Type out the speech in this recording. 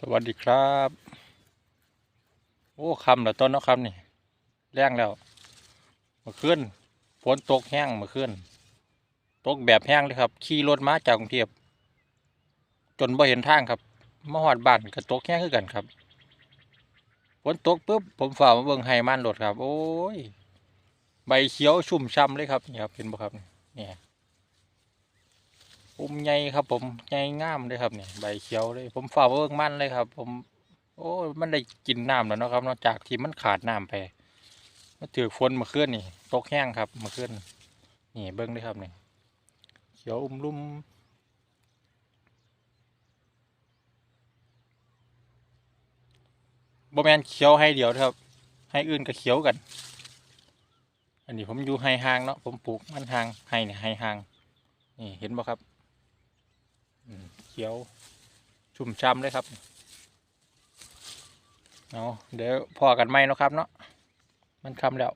สวัสดีครับ โอ้คำแล้วต้นเนาะคำนี่แรงแล้วเมื่อคืนฝนตกแห้งเมื่อคืนตกแบบแห้งเลยครับ ขี่รถมาจากกรุงเทพจนบ่เห็นทางครับมาหอดบ้านก็ตกแห้งคือกันครับฝนตกปุ๊บผมฝ่ามาเบิ่งไฮมันรถครับ โอ้ย ใบเขียวชุ่มช่ำเลยครับนี่ครับเห็นบ่ครับเนี่ย อุ้มใหญ่ครับ ผมใหญ่งามเลยครับเนี่ยใบเขียวเลย ผมฝ่าเบิ่งมันเลยครับ ผม โอ้มันได้กินน้ำแล้วเนาะครับนอกจากที่มันขาดน้ำไปมาถือฝนมาเมาขึ้นนี่ตกแห้งครับมาเมาขึ้นนี่เบิ้งเลยครับเนี่ยเขียวอุ้มลุ่มบ่แมนเขียวให้เดียวครับ ให้อื่นก็เขียวกัน อันนี้ผมอยู่ให้ห่างเนาะผมปลูกมันห่างให้เนี่ยให้ห่างนี่เห็นบ่ครับ ขียวชุ่มช้ำเลยครับเอาเดี๋ยวพอกันไหมเนาะครับเนาะมันคำแล้ว